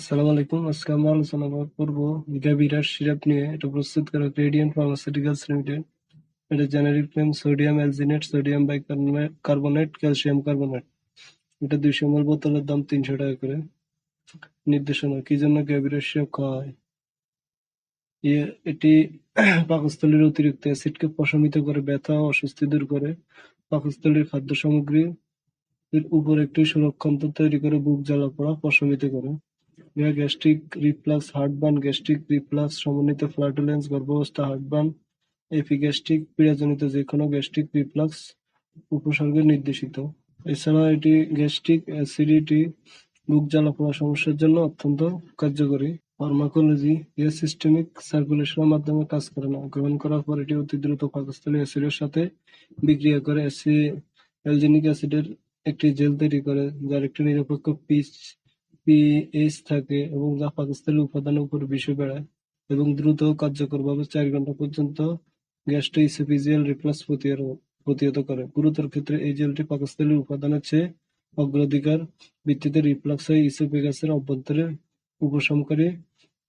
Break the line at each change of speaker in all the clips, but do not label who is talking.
আসসালামু আলাইকুম। আজকে আমরা আলোচনা করব গ্যাভিরার সিরাপ নিয়ে। এটা প্রস্তুত করে রেডিয়েন্ট ফার্মাসিউটিক্যালস লিমিটেড এটা generic name sodium alginate sodium bicarbonate calcium carbonate এটা দুইশো এমএল বোতলের দাম তিনশো টাকা করে। নির্দেশনা, কি জন্য গ্যাভিরার সিরাপ খাওয়া হয়? ইয়ে এটি পাকস্থলীর অতিরিক্ত অ্যাসিডকে প্রশমিত করে, ব্যথা অস্বস্তি দূর করে। পাকস্থলীর খাদ্য সামগ্রী উপর একটি সুরক্ষান্তর তৈরি করে, বুক জ্বালা পড়া প্রশমিত করে। ইহা gastric reflux heartburn gastric reflux সমন্বিত ফ্লাটুলেন্স গর্ভাবস্থা হার্টবার্ন এপিগ্যাস্ট্রিক পীড়াজনিত যে কোনো গ্যাস্ট্রিক রিফ্লাক্স উপসর্গে নির্দেশিত। এছাড়া এটি গ্যাস্ট্রিক অ্যাসিডিটি বুক জ্বালা পোড়া সমস্যার জন্য অত্যন্ত কার্যকরী। ফার্মাকোলজি এর সিস্টেমিক সার্কুলেশনের মাধ্যমে কাজ করে না। গ্রহণ করার পর এটি অতি দ্রুত পাকস্থলী অ্যাসিডের সাথে বিক্রিয়া করে। অ্যালজিনিক অ্যাসিডের একটি জেল তৈরি করে, যার একটি নিরপেক্ষ পিচ পিএইচ থাকে এবং যা পাকস্থলীর উপাদানের উপর বিষে বেড়ায় এবং দ্রুত ও কার্যকরভাবে চার ঘণ্টা পর্যন্ত গ্যাস্ট্রোইসোফেজিয়াল রিফ্লাক্স প্রতিহত করে। গুরুতর ক্ষেত্রে এই জেলটি পাকস্থলীর উপাদানের চেয়ে অগ্রাধিকার ভিত্তিতে রিফ্লাক্স হয়ে ইসোফেগাসের অভ্যন্তরে উপশমকারী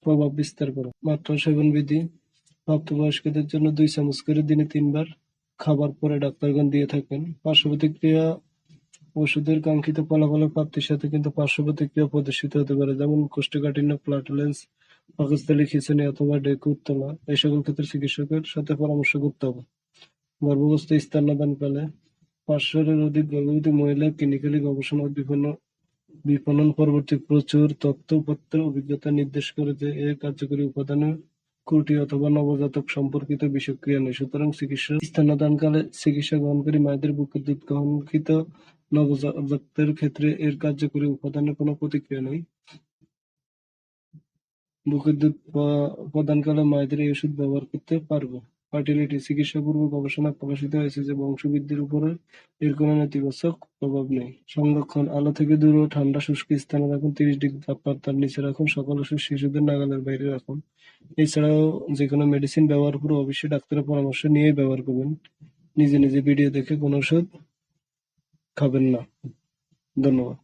প্রভাব বিস্তার করে। মাত্রা সেবন বিধি প্রাপ্তবয়স্কদের জন্য দুই চামচ করে দিনে তিনবার খাবার পরে ডাক্তারগণ দিয়ে থাকেন। পার্শ্ব প্রতিক্রিয়া ওষুধের কাঙ্ক্ষিত ফলাফলের প্রাপ্তির সাথে কিন্তু পার্শ্ব প্রতিক্রিয়া প্রদর্শিত হতে পারে, যেমন কোষ্ঠকাঠিন্য ফ্লাটুলেন্স পাকস্থলী খিঁচুনি অথবা ডেকু উত্তোলন এই সকল ক্ষেত্রে চিকিৎসকের সাথে পরামর্শ করতে হবে। গর্ভবস্থ স্তন্যদানকালে পাঁচশোর অধিক গর্ভবতী মহিলা ক্লিনিক্যালি গবেষণা ও বিপণন পরবর্তী প্রচুর তথ্য উপাত্তের অভিজ্ঞতা নির্দেশ করে যে এর কার্যকরী উপাদানের ত্রুটি অথবা নবজাতক সম্পর্কিত বিষক্রিয়া নেই। সুতরাং চিকিৎসা স্তন্যদানকালে চিকিৎসা গ্রহণকারী মায়েদের বুকের দুধ গ্রহণকৃত নবজাতকের ক্ষেত্রে এর কার্যকরী উপাদানের কোনো প্রতিক্রিয়া নেই। বুকের দুধ প্রদানকালে মায়েদের এই ওষুধ ব্যবহার করতে পারবে। ফার্টিলিটি চিকিৎসাপূর্ব গবেষণায় প্রকাশিত হয়েছে যে বংশবৃদ্ধির উপরে এর কোনো নেতিবাচক প্রভাব নেই। সংরক্ষণ আলো থেকে দূরে ঠান্ডা শুষ্ক স্থানে রাখুন, তিরিশ ডিগ্রি তাপমাত্রার নিচে রাখুন, সকল ওষুধ শিশুদের নাগালের বাইরে রাখুন। এছাড়াও যে কোনো মেডিসিন ব্যবহার করে অবশ্যই ডাক্তারের পরামর্শ নিয়ে ব্যবহার করবেন। নিজে নিজে ভিডিও দেখে কোনো ওষুধ খাবেন না। ধন্যবাদ।